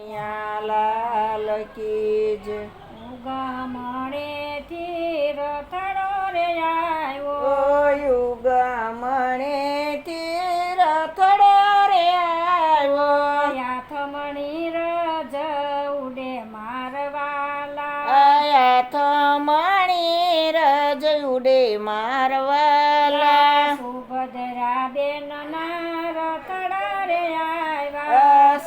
કનૈયા કીજ ઉગા જય. ઉગામણેથી રથડો રે આવ્યો. યુગા મણે તીર રથડો રે આવ્યો. યાથમણી રજ ઉડે મારવાલા. આયા મણી રજ ઉડે મારવાલા. સુભદ્રા બેન ના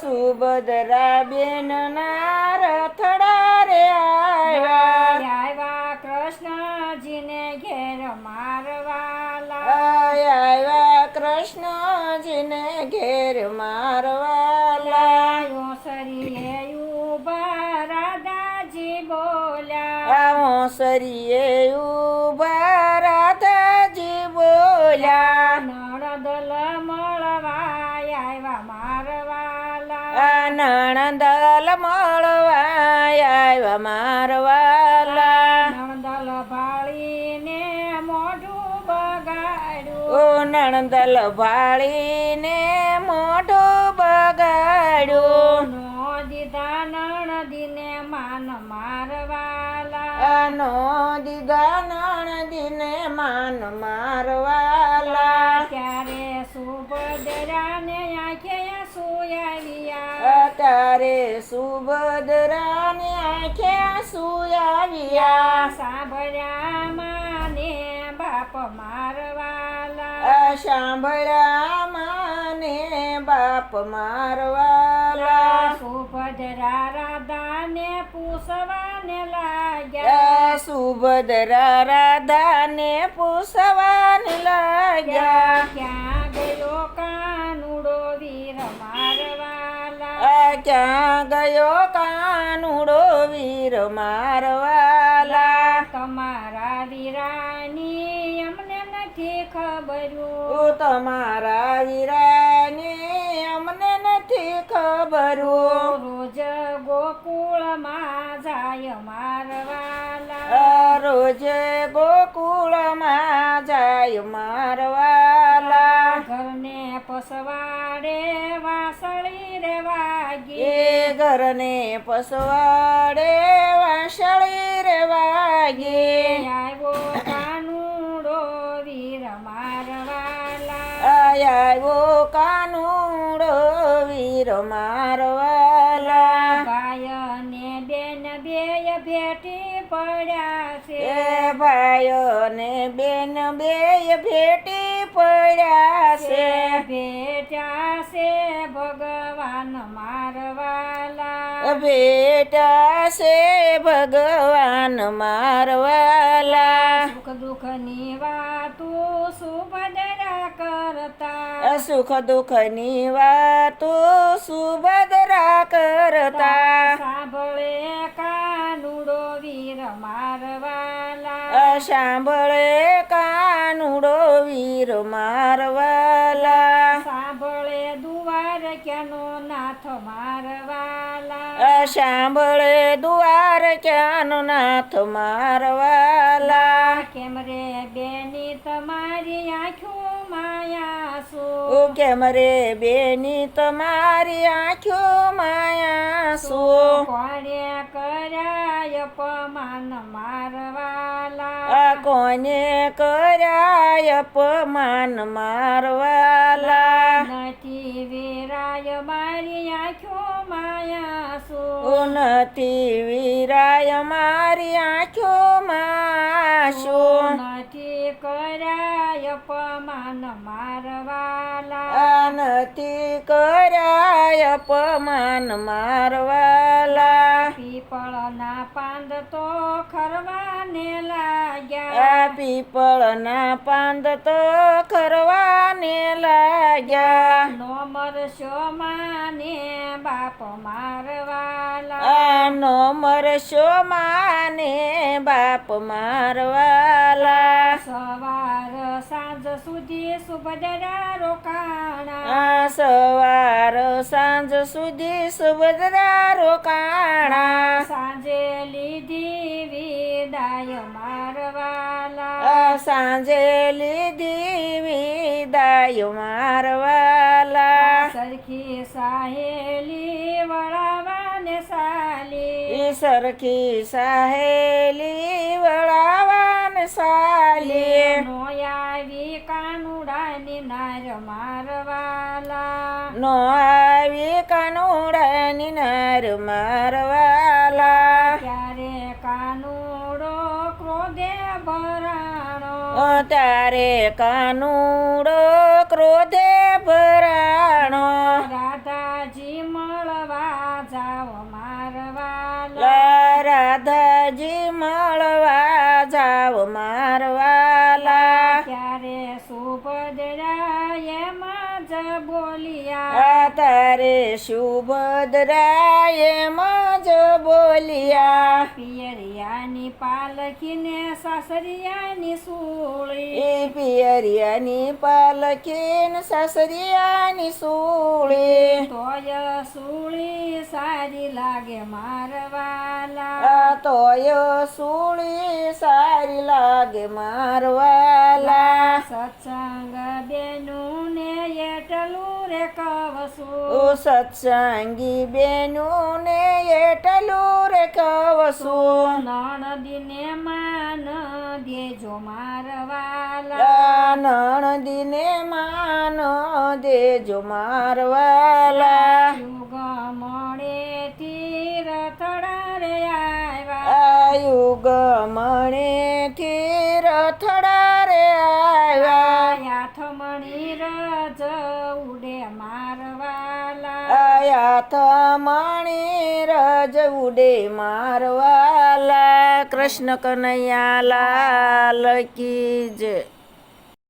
સુભદ્રા બેન ના રથડા રે આવ્યા. કૃષ્ણજીને ઘેર મારવાલા આવ્યા કૃષ્ણજીને ઘેર મારવાલા સરીએ ઊભા રાધાજી બોલ્યા. આવો મળવા આવ્યા મારવાલા. નણદલ ભાળીને મોઢું બગાડ્યું. ઓ નણંદલ ભાળીને મોઢું બગાડ્યું. નો દીધા નણદીને માન મારવાલા. આનો દીદા નણદીને માન મારવાલા. ત્યારે સુભદ્રાને આંખે સુયાવ્યા અત્યારે સુભદ્રાની આંખે આંસુ આવ્યા. સાંભળ્યા માને બાપ મારવાલા. સાંભળ્યા માને બાપ મારવાલા. સુભદ્રા રાધાને પૂછવાને લાગ્યા. સુભદ્રા રાધાને પૂછવાને લાગ્યા. ક્યાં ગયો ક્યાં ગયો કાનુડો વીર મારવાલા. તમારા વીરાની અમને નથી ખબર તમારા વીરાની અમને નથી ખબર રોજ ગોકુળમાં જાય મારવાલા. રોજ ગોકુળમાં જાય મારવાલા એ પસવાડે વાસળી રે વાગે. આવ્યો કાનુડો વીર મારવાલા. આવ્યો કાનુડો વીર મારવાલા. ભાઈને બેન બેય ભેટી પડ્યા છે. ભાઈને ને બેન બે ભેટી પડ્યા છે. ભેટ્યા છે ભગવાન મારવાલા ભેટા છે ભગવાન મારવાલા. સુખ દુઃખની વાતું સુભદ્રા કરતા. સુખ દુઃખની વાતો સુભદ્રા કરતા. સાંભળે કાનુડો વીર મારવાલા. સાંભળે કાનુડો વીર મારવાલા. સાંભળે દુવાર ક્યાંનો નાથ મારવાલા સાંભળે દુવાર ક્યાંનો નાથ મારવાલા. કેમ રે બેની તમારી આંખો માયા શું કેમ રે બેની તમારી આંખો માયા શું કોણે કર્યા અપમાન મારવાલા? કોને કર્યા અપમાન મારવાલા? નથી વીરાય મારી આંખો શું નથી કરાય અપમાન મારવાલા. નથી કરાય અપમાન મારવાલા. પીપળના પાંદ તો ખરવાને લાગ્યા. પીપળના પાંદ તો ખરવાને લાગ્યા. નો મરશો માને બાપ મારવાલા નો મરશો માને બાપ મારવાલા સાંજ સુધી સુભદ્રા રોકાણા. સવાર સાંજ સુધી સુભદ્રા રોકાણા. સાંજે લીધી વિદાય મારવાલા. સાંજે લીધી વિદાય મારવાલા. સરખી સાહેલી વળાવા સરખી સાહેલી વળાવાન સાલી. નો નાર મારવાલા નો આવી કાનુડાની નાર મારવાલા ત્યારે કાનુડો ક્રોધે ભરાણો. ત્યારે કાનુડો ક્રોધે ભરાણો. રાધાજી મળવા જાવ મારવાલા રાધાજી મળવા જાવ મારવાલા બોલિયા. તારે શુભદ્રાએ મજ બોલિયા. પિયરિયાની પાલખીને સાસરિયાની સુળી. એ પિયરિયાની પાલખીને સાસરિયાની સુળી. તોય સુળી સારી લાગે મારવાલા. તોય સુળી સારી લાગે મારવાલા. સત્સંગ ઓ સત્સંગી બેનું ને એટલું રે કવસું નણદીને માન દેજો મારવાલા નણદીને માન દેજો મારવાલા ઉડે મારવાલા થમણી રજ ઉડે મારવાલા કૃષ્ણ કનૈયા લાલ કી